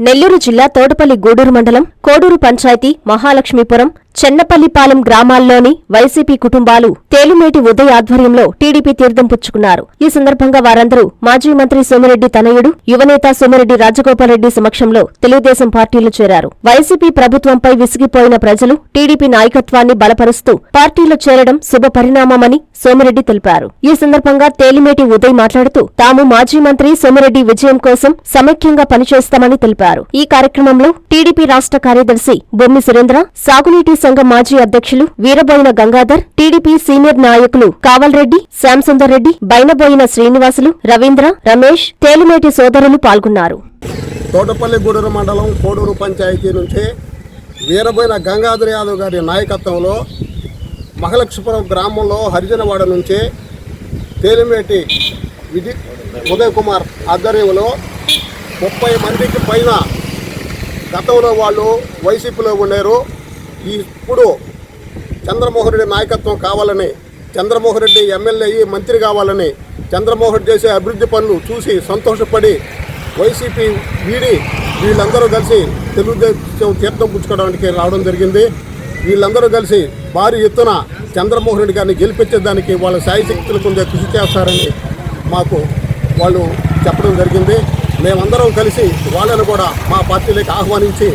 నెల్లూరు జిల్లా తోటపల్లి గూడూరు మండలం కోడూరు పంచాయతీ మహాలక్ష్మీపురం చెన్నపల్లిపాలెం గ్రామాల్లోని వైసీపీ కుటుంబాలు తేలిమేటి ఉదయ ఆధ్వర్యంలో టీడీపీ తీర్థం పుచ్చుకున్నారు. ఈ సందర్భంగా వారందరూ మాజీ మంత్రి సోమిరెడ్డి తనయుడు యువనేత సోమిరెడ్డి రాజగోపాల్రెడ్డి సమక్షంలో తెలుగుదేశం పార్టీలో చేరారు. వైసీపీ ప్రభుత్వంపై విసిగిపోయిన ప్రజలు టీడీపీ నాయకత్వాన్ని బలపరుస్తూ పార్టీలో చేరడం శుభ పరిణామమని సోమిరెడ్డి తెలిపారు. ఈ సందర్భంగా తేలిమేటి ఉదయ్ మాట్లాడుతూ తాము మాజీ మంత్రి సోమిరెడ్డి విజయం కోసం సమైక్యంగా పనిచేస్తామని తెలిపారు. ఈ కార్యక్రమంలో టీడీపీ రాష్ట్ర కార్యదర్శి బొమ్మి సురేంద్ర సాగునీటి సంఘం మాజీ అధ్యక్షులు వీరబోయిన గంగాధర్ టీడీపీ సీనియర్ నాయకులు కావల్రెడ్డి శ్యాంసుందర్ రెడ్డి బైనబోయిన శ్రీనివాసులు రవీంద్ర రమేష్ తేలిమేటి సోదరులు పాల్గొన్నారు. తోటపల్లి గూడూరు మండలం కోడూరు పంచాయతీ నుంచి వీరబోయిన గంగాధర్ యాదవ్ గారి నాయకత్వంలో మహాలక్ష్మపురం గ్రామంలో హరిజనవాడ నుంచి తేలిమేటి విజి ఉదయ్ కుమార్ ఆధ్వర్యంలో ముప్పై మందికి పైన గతంలో వాళ్ళు వైసీపీలో ఉన్నారు ఇప్పుడు చంద్రమోహన్ రెడ్డి నాయకత్వం కావాలని చంద్రమోహన్ రెడ్డి ఎమ్మెల్యే అయ్యి మంత్రి కావాలని చంద్రమోహన్ రెడ్డి చేసే అభివృద్ధి పనులు చూసి సంతోషపడి వైసీపీ వీడి వీళ్ళందరూ కలిసి తెలుగుదేశం తీర్థం పుచ్చుకోవడానికి రావడం జరిగింది. వీళ్ళందరూ కలిసి భారీ ఎత్తున చంద్రమోహన్ రెడ్డి గారిని గెలిపించేదానికి వాళ్ళ శాయశక్తులు కొంచెం కృషి చేస్తారని మాకు వాళ్ళు చెప్పడం జరిగింది. మేమందరం కలిసి వాళ్ళను కూడా మా పార్టీలోకి ఆహ్వానించి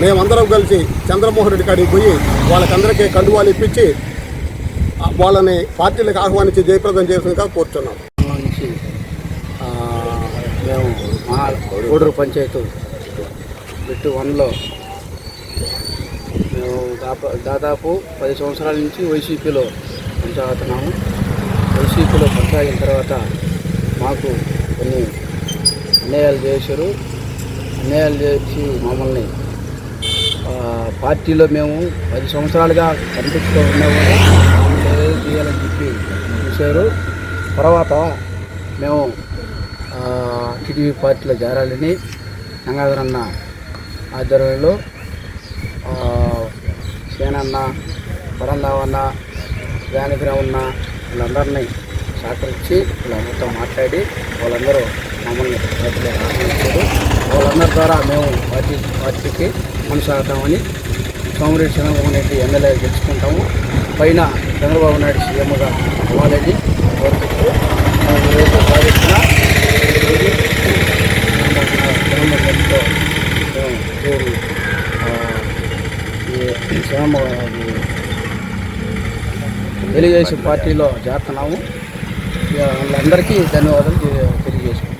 మేమందరం కలిసి చంద్రమోహన్ రెడ్డి కాడికి పోయి వాళ్ళకందరికీ కండువాలు ఇప్పించి వాళ్ళని పార్టీలకు ఆహ్వానించి జయప్రదం చేసినగా కూర్చున్నాం. మేము మా కోడూరు పంచాయతీ బిట్టు వన్లో మేము దాదాపు పది సంవత్సరాల నుంచి వైసీపీలో కొనసాగుతున్నాము వైసీపీలో కొనసాగిన తర్వాత మాకు కొన్ని అన్యాయాలు చేశారు. అన్యాయాలు చేసి మమ్మల్ని పార్టీలో మేము పది సంవత్సరాలుగా కనిపిస్తూ ఉన్నాము చేయాలని చెప్పి చూశారు. తర్వాత మేము టీడీపీ పార్టీలో చేరాలని గంగాధరన్న ఆధ్వర్యంలో సేనన్న పరందావన్న జానకిరామన్న వీళ్ళందరినీ సహకరించి వీళ్ళందరితో మాట్లాడి వాళ్ళందరూ మమ్మల్ని పార్టీలో ఆహ్వానించారు వాళ్ళందరి ద్వారా మేము పార్టీ పార్టీకి కొనసాగుతామని సోమిరెడ్డి చంద్రబాబు నాయుడు ఎమ్మెల్యే గెలుచుకుంటాము. పైన చంద్రబాబు నాయుడు సీఎంగా అవ్వాలని కోరుకుంటూ భావిస్తున్న తెలుగుదేశం పార్టీలో చేస్తున్నాము వాళ్ళందరికీ ధన్యవాదాలు తెలియజేసుకుంటాం